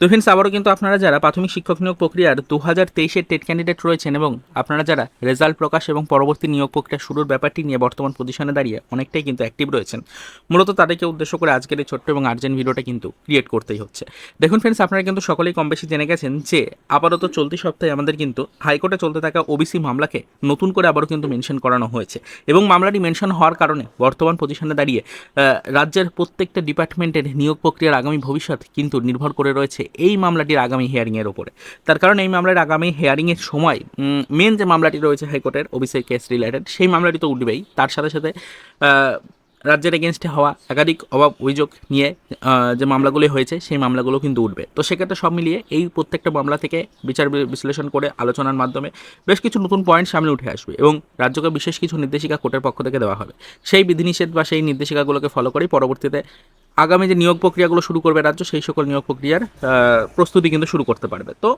তো ফ্রেন্ডস আবারও কিন্তু আপনারা যারা প্রাথমিক শিক্ষক নিয়োগ প্রক্রিয়ার দু হাজার তেইশের টেট ক্যান্ডিডেট রয়েছেন এবং আপনারা যারা রেজাল্ট প্রকাশ এবং পরবর্তী নিয়োগ প্রক্রিয়া শুরুর ব্যাপারটি নিয়ে বর্তমান পজিশনে দাঁড়িয়ে অনেকটাই কিন্তু অ্যাক্টিভ রয়েছেন। মূলত তাদেরকে উদ্দেশ্য করে আজকের এই ছোট্ট এবং আর্জেন্ট ভিডিওটা কিন্তু ক্রিয়েট করতেই হচ্ছে। দেখুন ফ্রেন্ডস আপনারা কিন্তু সকলেই কম বেশি জেনে গেছেন যে আপাতত চলতি সপ্তাহে আমাদের কিন্তু হাইকোর্টে চলতে থাকা ওবিসি মামলাকে নতুন করে আবারও কিন্তু মেনশন করানো হয়েছে এবং মামলাটি মেনশন হওয়ার কারণে বর্তমান পজিশনে দাঁড়িয়ে রাজ্যের প্রত্যেকটা ডিপার্টমেন্টের নিয়োগ প্রক্রিয়ার আগামী ভবিষ্যৎ কিন্তু নির্ভর করে রয়েছে এই মামলাটির আগামী হিয়ারিংয়ের ওপরে তার কারণ এই মামলার আগামী হিয়ারিংয়ের সময় মেন যে মামলাটি রয়েছে হাইকোর্টের ওবিসি কেস রিলেটেড সেই মামলাটি তো উঠবেই। তার সাথে সাথে রাজ্যের এগেনস্টে হওয়া একাধিক অভাব অভিযোগ নিয়ে যে মামলাগুলি হয়েছে, সেই মামলাগুলো কিন্তু উঠবে। তো সেক্ষেত্রে সব মিলিয়ে এই প্রত্যেকটা মামলা থেকে বিচার বিশ্লেষণ করে আলোচনার মাধ্যমে বেশ কিছু নতুন পয়েন্ট সামনে উঠে আসবে এবং রাজ্যকে বিশেষ কিছু নির্দেশিকা কোর্টের পক্ষ থেকে দেওয়া হবে। সেই বিধিনিষেধ বা সেই নির্দেশিকাগুলোকে ফলো করেই পরবর্তীতে আগামী যে নিয়োগ প্রক্রিয়াগুলো শুরু করবে রাজ্য, সেই সকল নিয়োগ প্রক্রিয়ার প্রস্তুতি কিন্তু শুরু করতে পারবে। তো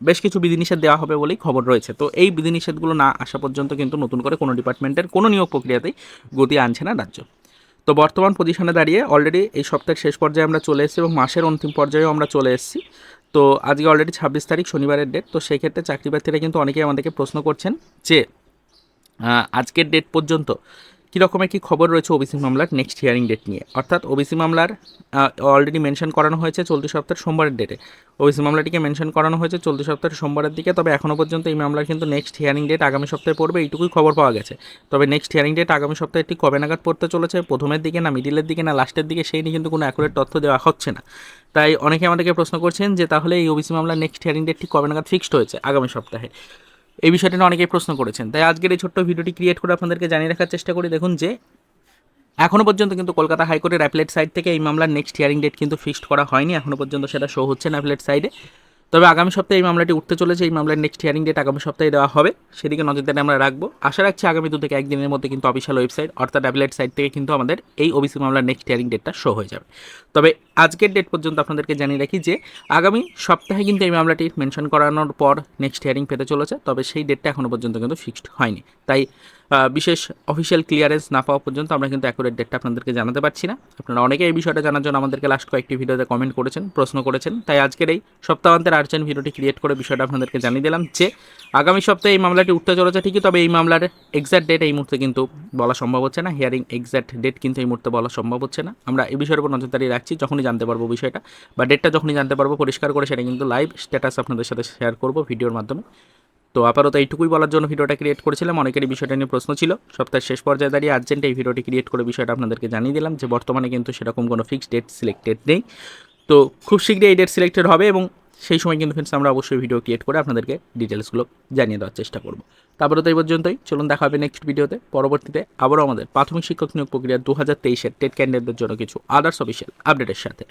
বেশ কিছু বিধিনিষেধ দেওয়া হবে বলেই খবর রয়েছে। তো এই বিধিনিষেধগুলো না আসা পর্যন্ত কিন্তু নতুন করে কোনো ডিপার্টমেন্টের কোনো নিয়োগ প্রক্রিয়াতেই গতি আনছে না রাজ্য। তো বর্তমান পজিশনে দাঁড়িয়ে অলরেডি এই সপ্তাহের শেষ পর্যায়ে আমরা চলে এসেছি এবং মাসের অন্তিম পর্যায়েও আমরা চলে এসেছি। তো আজকে অলরেডি ছাব্বিশ তারিখ, শনিবারের ডেট তো সেই ক্ষেত্রে চাকরি প্রার্থীরা কিন্তু অনেকেই আমাদেরকে প্রশ্ন করছেন যে আজকের ডেট পর্যন্ত কী রকমের কী খবর রয়েছে ওবিসি মামলার নেক্সট হিয়ারিং ডেট নিয়ে? অর্থাৎ ওবিসি মামলার অলরেডি মেনশন করানো হয়েছে চলতি সপ্তাহের সোমবারের ডেটে ওবিসি মামলাটিকে মেনশন করানো হয়েছে চলতি সপ্তাহের সোমবারের দিকে, তবে এখনও পর্যন্ত এই মামলার কিন্তু নেক্সট হিয়ারিং ডেট আগামী সপ্তাহে পড়বে, এইটুকুই খবর পাওয়া গেছে। তবে নেক্সট হিয়ারিং ডেট আগামী সপ্তাহে ঠিক কবে নাগাদ পড়তে চলেছে, প্রথমের দিকে না মিডিলের দিকে না লাস্টের দিকে, সেই নিয়ে কিন্তু কোনো অ্যাকুরেট তথ্য দেওয়া হচ্ছে না। তাই অনেকে আমাদেরকে প্রশ্ন করছেন যে তাহলে এই ওবিসি মামলার নেক্সট হিয়ারিং ডেট ঠিক কবে নাগাদ ফিক্সড হয়েছে আগামী সপ্তাহে? এই বিষয়টা নিয়ে অনেকেই প্রশ্ন করেছেন। তাই আজকের এই ছোট্ট ভিডিওটি ক্রিয়েট করে আপনাদেরকে জানিয়ে রাখার চেষ্টা করি। দেখুন যে এখনও পর্যন্ত কিন্তু কলকাতা হাইকোর্টের অ্যাপলেট সাইড থেকে এই মামলার নেক্সট হিয়ারিং ডেট কিন্তু ফিক্সড করা হয়নি। এখনও পর্যন্ত সেটা শো হচ্ছে না অ্যাপলেট সাইডে তবে আগামী সপ্তাহে এই মামলাটি উঠতে চলেছে। এই মামলার নেক্সট হিয়ারিং ডেট আগামী সপ্তাহে দেওয়া হবে। সেদিকে নজরদারি আমরা রাখব। আশা রাখছি আগামী দু থেকে একদিনের মধ্যে কিন্তু অফিসিয়াল ওয়েবসাইট অর্থাৎ অ্যাপলেট সাইট থেকে কিন্তু আমাদের এই ওবিসি মামলার নেক্সট হিয়ারিং ডেটটা শো হয়ে যাবে। তবে আজকের ডেট পর্যন্ত আপনাদেরকে জানিয়ে রাখি যে, আগামী সপ্তাহে কিন্তু এই মামলাটি মেনশন করানোর পর নেক্সট হিয়ারিং পেতে চলেছে, তবে সেই ডেটটা এখনও পর্যন্ত কিন্তু ফিক্সড হয়নি। তাই বিশেষ অফিসিয়াল ক্লিয়ারেন্স না পাওয়া পর্যন্ত আমরা কিন্তু অ্যাকুরেট ডেটটা আপনাদেরকে জানাতে পারছি না। আপনারা অনেকে এই বিষয়টা জানার জন্য আমাদেরকে লাস্ট কয়েকটি ভিডিওতে কমেন্ট করেছেন, প্রশ্ন করেছেন। তাই আজকের এই সপ্তাহান্তের আর্জেন্ট ভিডিওটি ক্রিয়েট করে বিষয়টা আপনাদেরকে জানিয়ে দিলাম যে আগামী সপ্তাহে এই মামলাটি উঠতে চলেছে ঠিকই, তবে এই মামলার এক্সাক্ট ডেট এই মুহূর্তে কিন্তু বলা সম্ভব হচ্ছে না। হিয়ারিং এক্সাক্ট ডেট কিন্তু এই মুহূর্তে বলা সম্ভব হচ্ছে না। আমরা এই বিষয়ের উপর নজরদারি রাখছি, যখনই জানতে পারব বিষয়টা বা ডেটটা যখনই জানতে পারব পরিষ্কার করে সেটা কিন্তু লাইভ স্ট্যাটাস আপনাদের সাথে শেয়ার করব ভিডিওর মাধ্যমে। তো আপাতত এইটুকুই বলার জন্য ভিডিওটা ক্রিয়েট করেছিলাম, অনেকেরই বিষয়টা নিয়ে প্রশ্ন ছিল। সপ্তাহের শেষ পর্যায়ে দাঁড়িয়ে আর্জেন্ট এই ভিডিওটি ক্রিয়েট করে বিষয়টা আপনাদেরকে জানিয়ে দিলাম যে বর্তমানে কিন্তু সেরকম কোনো ফিক্সড ডেট সিলেক্টেড নেই। তো খুব শীঘ্রই এই ডেট সিলেক্টেড হবে এবং সেই সময় কিন্তু ফ্রেন্ডস আমরা অবশ্যই ভিডিও ক্রিয়েট করে আপনাদেরকে ডিটেলসগুলো জানিয়ে দেওয়ার চেষ্টা করব। তারপরে তো এই পর্যন্তই। চলুন দেখা হবে নেক্সট ভিডিওতে পরবর্তীতে আবারও আমাদের প্রাথমিক শিক্ষক নিয়োগ প্রক্রিয়া দু হাজার তেইশের টেট ক্যান্ডিডেটদের জন্য কিছু আদার্স অফিসিয়াল আপডেটের সাথে।